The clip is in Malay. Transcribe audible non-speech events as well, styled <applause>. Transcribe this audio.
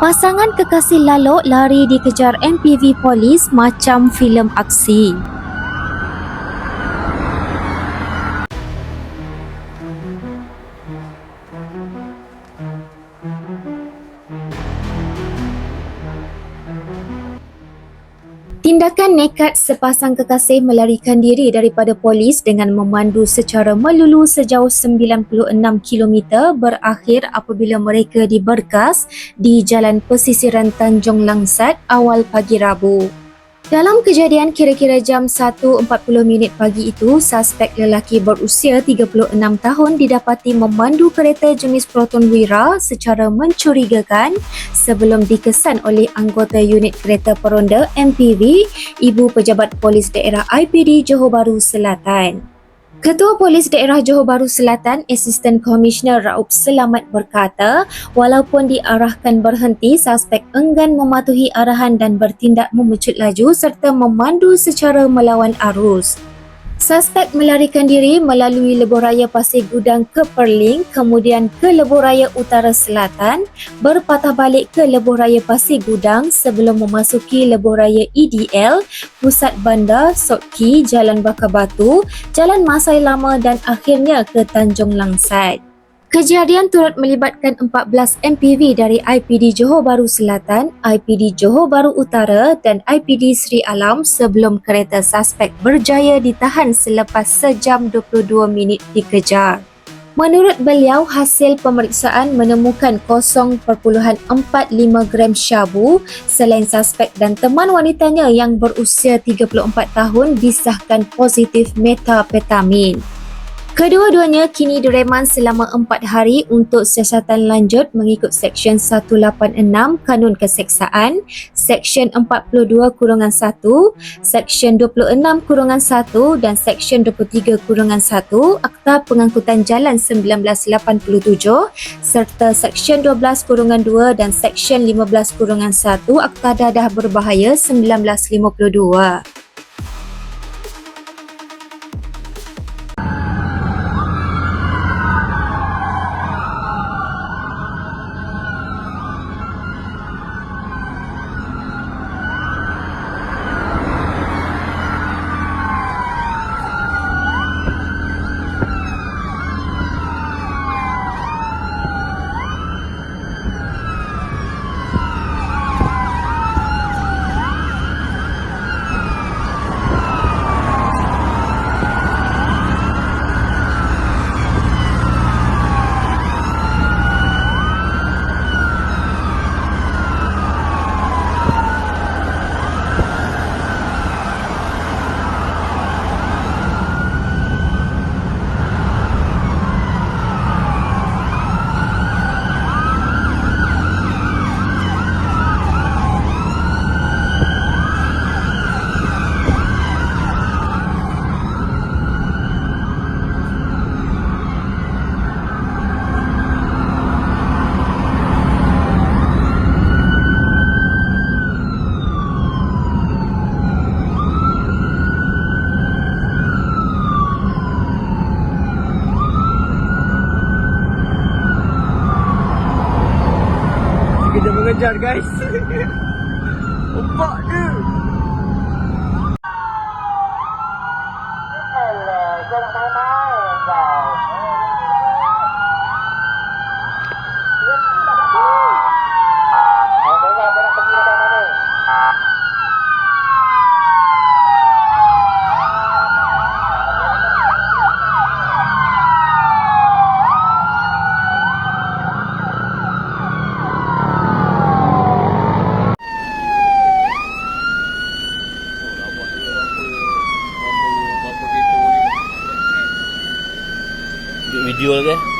Pasangan kekasih lalok lari dikejar MPV polis macam filem aksi. Tindakan nekat sepasang kekasih melarikan diri daripada polis dengan memandu secara melulu sejauh 96 km berakhir apabila mereka diberkas di Jalan Pesisiran Tanjung Langsat awal pagi Rabu. Dalam kejadian kira-kira jam 1.40 minit pagi itu, suspek lelaki berusia 36 tahun didapati memandu kereta jenis Proton Wira secara mencurigakan sebelum dikesan oleh anggota unit kereta peronda MPV, Ibu Pejabat Polis Daerah IPD Johor Bahru Selatan. Ketua Polis Daerah Johor Bahru Selatan, Asisten Komisioner Raup Selamat berkata, walaupun diarahkan berhenti, suspek enggan mematuhi arahan dan bertindak memucut laju serta memandu secara melawan arus. Suspek melarikan diri melalui lebuh raya Pasir Gudang ke Perling, kemudian ke lebuh raya Utara Selatan, berpatah balik ke lebuh raya Pasir Gudang sebelum memasuki lebuh raya EDL, Pusat Bandar, Sotki, Jalan Bakar Batu, Jalan Masai Lama dan akhirnya ke Tanjung Langsat. Kejadian turut melibatkan 14 MPV dari IPD Johor Bahru Selatan, IPD Johor Bahru Utara dan IPD Sri Alam sebelum kereta suspek berjaya ditahan selepas sejam 22 minit dikejar. Menurut beliau, hasil pemeriksaan menemukan 0.45 gram syabu selain suspek dan teman wanitanya yang berusia 34 tahun disahkan positif metapetamin. Kedua-duanya kini direman selama empat hari untuk siasatan lanjut mengikut Seksyen 186 Kanun Keseksaan, Seksyen 42 Kurungan 1, Seksyen 26 Kurungan 1 dan Seksyen 23 Kurungan 1 Akta Pengangkutan Jalan 1987 serta Seksyen 12 Kurungan 2 dan Seksyen 15 Kurungan 1 Akta Dadah Berbahaya 1952. Mengejar guys. <laughs> Empat dia video